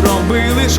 благаю, ж лиш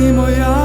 ти моя.